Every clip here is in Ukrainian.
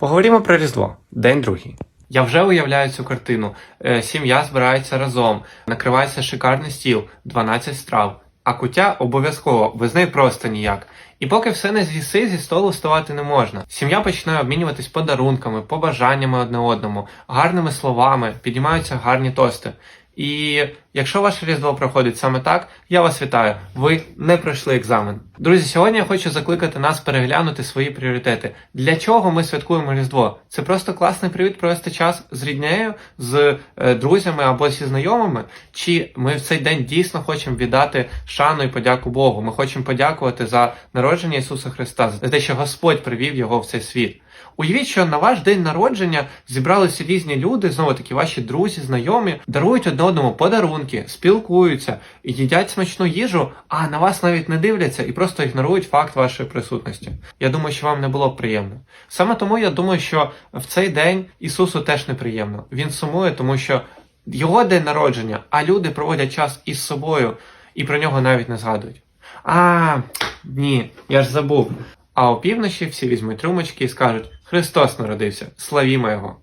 Поговоримо про Різдво, день другий. Я вже уявляю цю картину. Е, Сім'я збирається разом, накривається шикарний стіл, 12 страв. А куття обов'язково, без неї просто ніяк. І поки все не з'їси, зі столу вставати не можна. Сім'я починає обмінюватись подарунками, побажаннями одне одному, гарними словами, підіймаються гарні тости. І якщо ваше різдво проходить саме так, я вас вітаю. Ви не пройшли екзамен. Друзі, сьогодні я хочу закликати нас переглянути свої пріоритети. Для чого ми святкуємо Різдво? Це просто класний привід провести час з ріднею, з е, друзями або зі знайомими. Чи ми в цей день дійсно хочемо віддати шану і подяку Богу? Ми хочемо подякувати за народження Ісуса Христа, за те, що Господь привів його в цей світ. Уявіть, що на ваш день народження зібралися різні люди, знову таки ваші друзі, знайомі, дарують одне одному подарунки, спілкуються, їдять смачну їжу, а на вас навіть не дивляться і просто ігнорують факт вашої присутності. Я думаю, що вам не було б приємно. Саме тому я думаю, що в цей день Ісусу теж неприємно. Він сумує, тому що його день народження, а люди проводять час із собою і про нього навіть не згадують. А, ні, я ж забув. А опівночі всі візьмуть рюмочки і скажуть: Христос народився, славімо Його.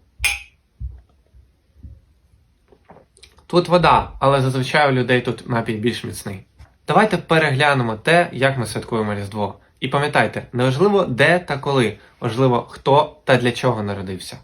Тут вода, але зазвичай у людей тут напій більш міцний. Давайте переглянемо те, як ми святкуємо Різдво. І пам'ятайте, неважливо де та коли, важливо хто та для чого народився.